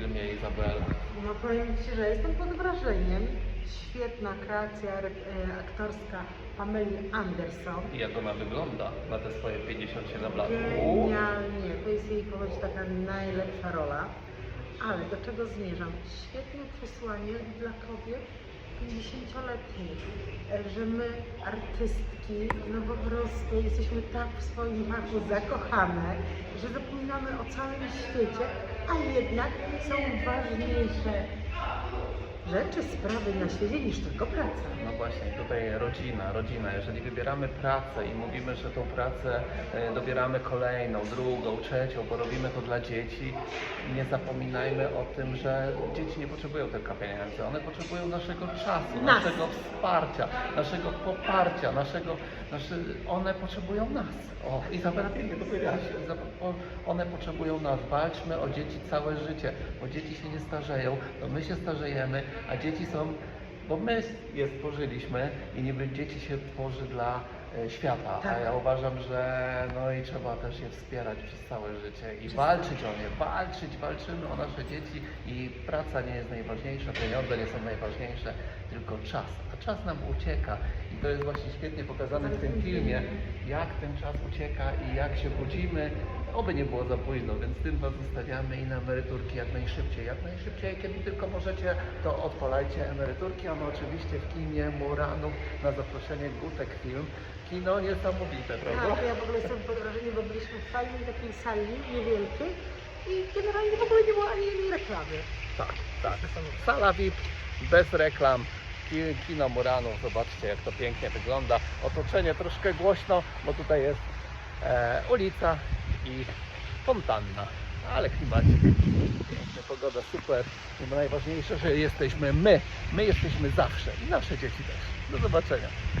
filmie, Izabela? No powiem Ci, że jestem pod wrażeniem. Świetna kreacja e, aktorska Pameli Anderson. I jak ona wygląda na te swoje 57 lat? Uuu. Genialnie, to jest jej ponoć taka najlepsza rola. Ale do czego zmierzam? Świetne przesłanie dla kobiet 50-letnich, e, że my, artystki, no po prostu jesteśmy tak w swoim fachu zakochane, że zapominamy o całym świecie, a jednak są ważniejsze rzeczy, sprawy na świecie niż tylko praca. No właśnie, tutaj rodzina, rodzina. Jeżeli wybieramy pracę i mówimy, że tą pracę e, dobieramy kolejną, drugą, trzecią, bo robimy to dla dzieci, nie zapominajmy o tym, że dzieci nie potrzebują tylko pieniędzy. One potrzebują naszego czasu, Nas. naszego wsparcia, naszego poparcia, naszego, nasze, one potrzebują nas. O, Izabela pięknie to powiedziałaś. Iza- o- One potrzebują nas. Walczmy o dzieci całe życie, bo dzieci się nie starzeją, to my się starzejemy, a dzieci są bo my je stworzyliśmy i niby dzieci się tworzy dla e, świata, a Tak. ja uważam, że no i trzeba też je wspierać przez całe życie i walczyć o nie, walczyć, walczymy o nasze dzieci i praca nie jest najważniejsza, pieniądze nie są najważniejsze, tylko czas, a czas nam ucieka i to jest właśnie świetnie pokazane w tym filmie, jak ten czas ucieka i jak się budzimy, oby nie było za późno, więc tym Was zostawiamy i na emeryturki jak najszybciej, jak najszybciej, kiedy tylko możecie, to odpalajcie emeryturki, a my oczywiście w kinie Muranów na zaproszenie Gutek Film. Kino niesamowite, prawda? Tak, ja w ogóle jestem pod wrażeniem, bo byliśmy w fajnej takiej sali, niewielkiej i generalnie w ogóle nie było ani jednej reklamy. Tak, tak. Sala VIP, bez reklam. Ki- Kino Muranów, zobaczcie jak to pięknie wygląda. Otoczenie troszkę głośno, bo tutaj jest e, ulica i fontanna. Ale klimacik. Piękna pogoda, super. I najważniejsze, że jesteśmy my. My jesteśmy zawsze i nasze dzieci też. Do zobaczenia.